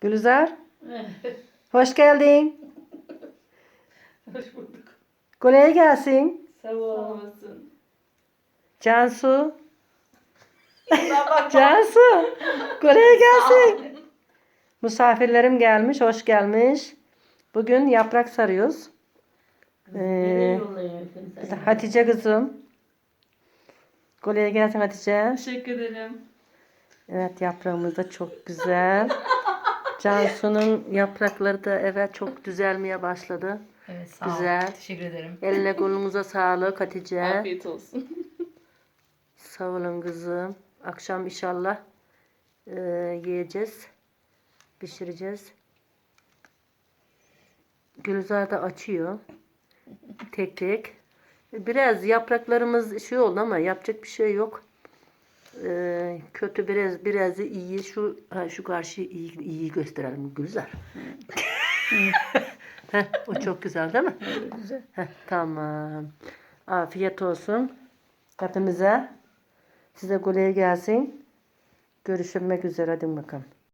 Gülizar. Hoş geldin. Hoş bulduk. Kolay gelsin. Sağ olasın. Cansu. Cansu. Kolay gelsin. Misafirlerim gelmiş. Hoş gelmiş. Bugün yaprak sarıyoruz. Ee, Hatice kızım. Kolay gelsin Hatice. Teşekkür ederim. Evet yaprağımız da çok güzel. Cansu'nun yaprakları da evet çok düzelmeye başladı. Evet sağ Güzel. ol. Teşekkür ederim. Eline kolunuza sağlık Hatice. Afiyet olsun. Sağ olun kızım. Akşam inşallah e, yiyeceğiz. Pişireceğiz. Gülzar da açıyor. Tek tek. Biraz yapraklarımız şey oldu ama yapacak bir şey yok. E, kötü biraz biraz iyi. Şu ha, şu karşıyı iyi, iyi gösterelim Gülzar. Heh, o çok güzel değil mi? Güzel. Heh, tamam. Afiyet olsun. Hepimize. Size kolay gelsin. Görüşmek üzere. Hadi bakalım.